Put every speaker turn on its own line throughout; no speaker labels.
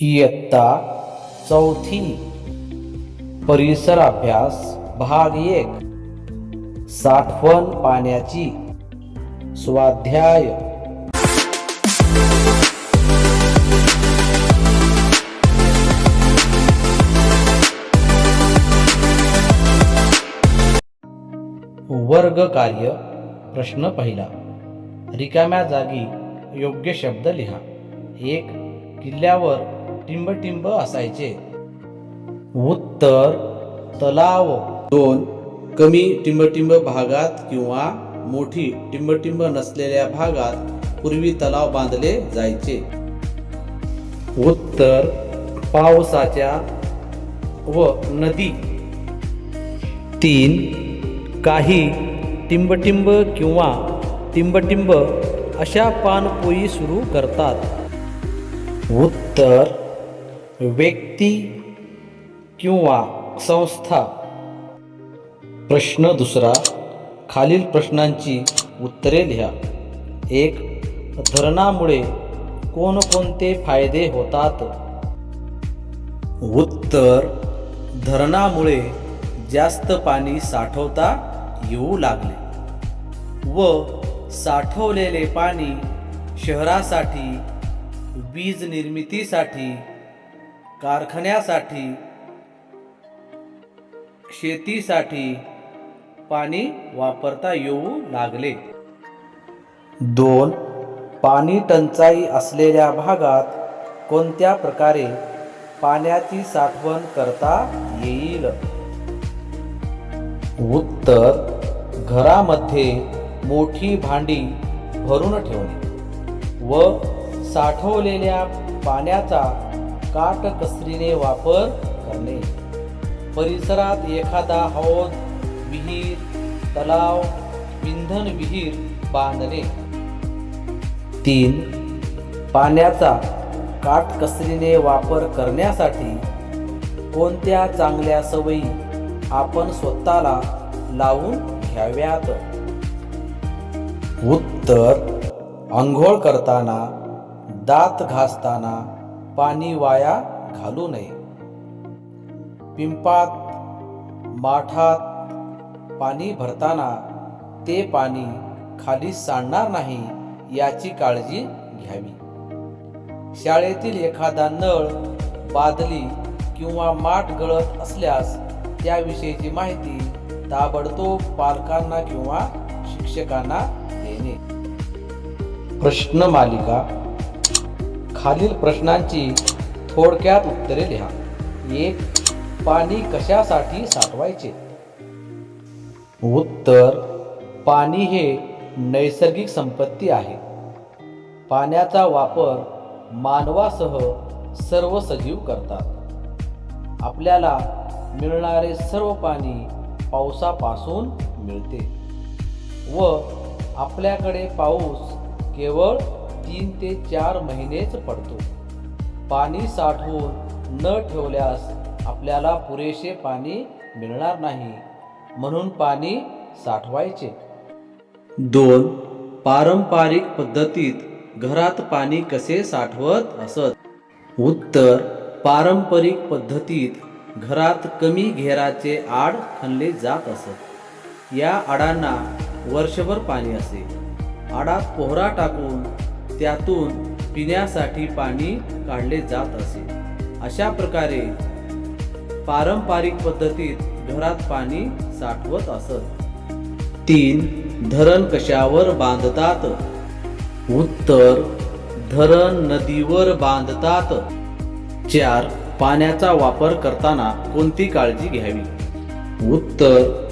इयत्ता चौथी. परिसर अभ्यास भाग एक. साठवण पाण्याची स्वाध्याय. वर्ग कार्य प्रश्न पहिला. रिकाम्या जागी योग्य शब्द लिहा. एक किल्ल्यावर टिंबटिंब असायचे. उत्तर तलाव. दोन कमी टिंबटिंब भागात किंवा मोठी टिंबटिंब नसलेल्या भागात पूर्वी तलाव बांधले जायचे. उत्तर पावसाच्या व नदी. तीन काही टिंबटिंब किंवा टिंबटिंब अशा पानपोई सुरू करतात. उत्तर व्यक्ती किंवा संस्था? प्रश्न दुसरा खालील प्रश्नांची उत्तरे लिहा. एक धरणामुळे कोणकोणते फायदे होतात? उत्तर धरणामुळे जास्त पाणी साठवता येऊ लागले. व साठवलेले पाणी शहरासाठी वीज निर्मितीसाठी कारखान्यासाठी शेतीसाठी पाणी वापरता येऊ लागले. दोन पाणी टंचाई असलेल्या भागात कोणत्या प्रकारे पाण्याची साठवण करता येईल? उत्तर घरामध्ये मोठी भांडी भरून ठेवणे व साठवलेल्या पाण्याचा काटकसरीने वापर करणे. परिसरात एखादा हौद विहीर तलाव इंधन विहीर बांधणे. तीन पाण्याचा काटकसरीने वापर करण्यासाठी कोणत्या चांगल्या सवयी आपण स्वतःला लावून घ्याव्यात? उत्तर आंघोळ करताना दात घासताना पाणी वाया घालू नये. पिंपात माठात पाणी भरताना ते पाणी खाली सांडणार नाही याची काळजी घ्यावी. शाळेतील एखादा नळ बादली किंवा माठ गळत असल्यास त्याविषयीची माहिती ताबडतोब पालकांना किंवा शिक्षकांना देणे. प्रश्न मालिका खालील प्रश्नांची थोडक्यात उत्तरे लिहा. एक पाणी कशासाठी साठवायचे? उत्तर पाणी हे नैसर्गिक संपत्ती आहे. पाण्याचा वापर मानवासह सर्व सजीव करतात. आपल्याला मिळणारे सर्व पाणी पावसापासून मिळते. व आपल्याकडे पाऊस केवळ तीन ते चार महिनेच पडतो. पाणी साठवून न ठेवल्यास आपल्याला पुरेसे पाणी मिळणार नाही. म्हणून पाणी साठवायचे. दोन पारंपरिक पद्धतीत घरात पाणी कसे साठवत असत? उत्तर पारंपरिक पद्धतीत घरात कमी घेराचे आड खणले जात असत. या आडांना वर्षभर पाणी असे. आडात पोहरा टाकून त्यातून पिण्यासाठी पाणी काढले जात असे. अशा प्रकारे पारंपरिक पद्धतीत घरात पाणी साठवत असत. तीन धरण कशावर बांधतात? उत्तर धरण नदीवर बांधतात. चार पाण्याचा वापर करताना कोणती काळजी घ्यावी? उत्तर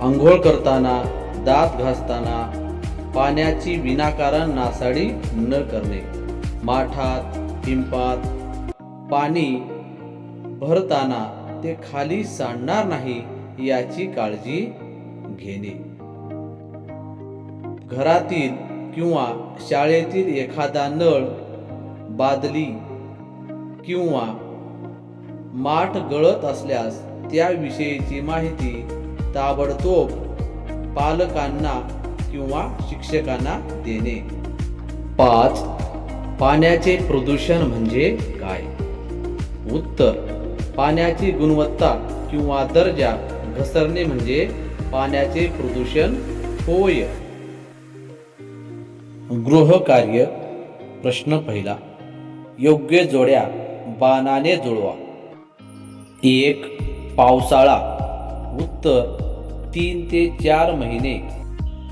आंघोळ करताना दात घासताना पाण्याची विनाकारण नासाडी न करणे. माठात पिंपात पाणी भरताना ते खाली सांडणार नाही याची काळजी घेणे. घरातील किंवा शाळेतील एखादा नळ बादली किंवा माठ गळत असल्यास त्याविषयीची माहिती ताबडतोब पालकांना किंवा शिक्षकांना देणे. पाच पाण्याचे प्रदूषण म्हणजे काय? उत्तर पाण्याची गुणवत्ता किंवा दर्जा घसरणे म्हणजे पाण्याचे प्रदूषण होय. गृहकार्य प्रश्न पहिला. योग्य जोड्या बाणाने जुळवा. एक पावसाळा. उत्तर तीन ते चार महिने.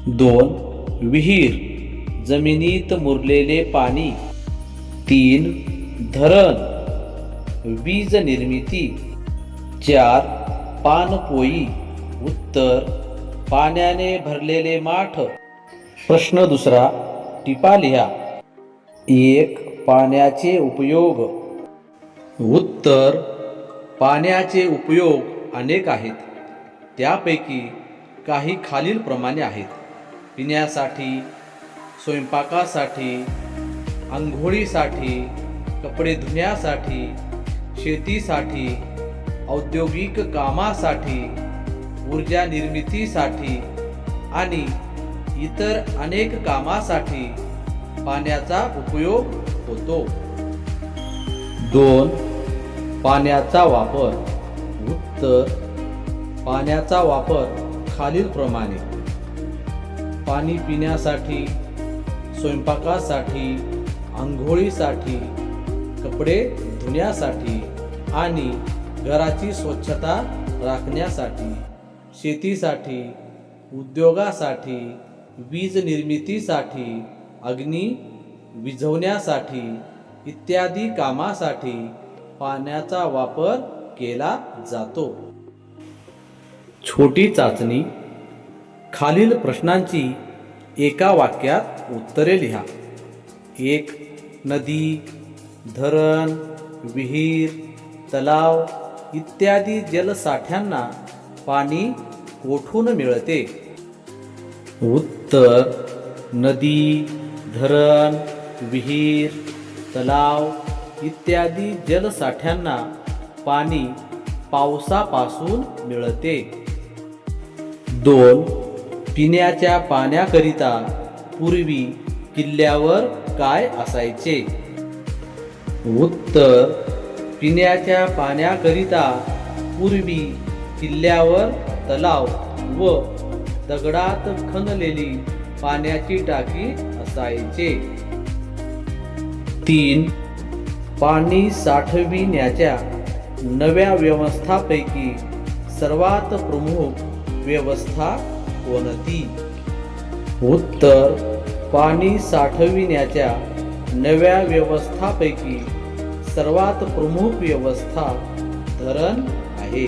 दोन विहीर जमिनीत मुरलेले पाणी. तीन धरण वीज निर्मिती. चार पानपोई उत्तर पाण्याने भरलेले माठ. प्रश्न दुसरा टिपा लिहा. एक पाण्याचे उपयोग. उत्तर पाण्याचे उपयोग अनेक आहेत. त्यापैकी काही खालीलप्रमाणे आहेत. पिण्यासाठी स्वयंपाकासाठी आंघोळीसाठी कपडे धुण्यासाठी शेतीसाठी औद्योगिक कामासाठी ऊर्जा निर्मितीसाठी आणि इतर अनेक कामासाठी पाण्याचा उपयोग होतो. दोन पाण्याचा वापर. उत्तर पाण्याचा वापर खालीलप्रमाणे. पाणी पिण्यासाठी स्वयंपाकासाठी आंघोळीसाठी कपडे धुण्यासाठी आणि घराची स्वच्छता राखण्यासाठी शेतीसाठी उद्योगासाठी वीज निर्मितीसाठी अग्नी विझवण्यासाठी इत्यादी कामासाठी पाण्याचा वापर केला जातो. छोटी चाचणी खालील प्रश्नांची एका वाक्यात उत्तरे लिहा. एक नदी धरण विहीर तलाव इत्यादी जलसाठ्यांना पाणी कोठून मिळते? उत्तर नदी धरण विहीर तलाव इत्यादी जलसाठ्यांना पाणी पावसापासून मिळते. दोन पिण्याच्या पाण्याकरिता पूर्वी किल्ल्यावर काय असायचे? उत्तर पिण्याच्या पाण्याकरिता पूर्वी किल्ल्यावर तलाव व दगडात खणलेली पाण्याची टाकी असायचे. तीन पाणी साठविण्याच्या नव्या व्यवस्थापैकी सर्वात प्रमुख व्यवस्था कोणती? उत्तर पाणी साठविण्याच्या नव्या व्यवस्थापैकी सर्वात प्रमुख व्यवस्था धरण आहे.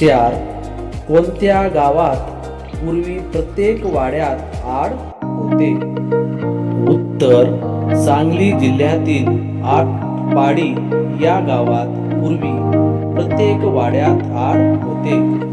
चार कोणत्या गावात पूर्वी प्रत्येक वाड्यात आड होते? उत्तर सांगली जिल्ह्यातील आटपाडी या गावात पूर्वी प्रत्येक वाड्यात आड होते.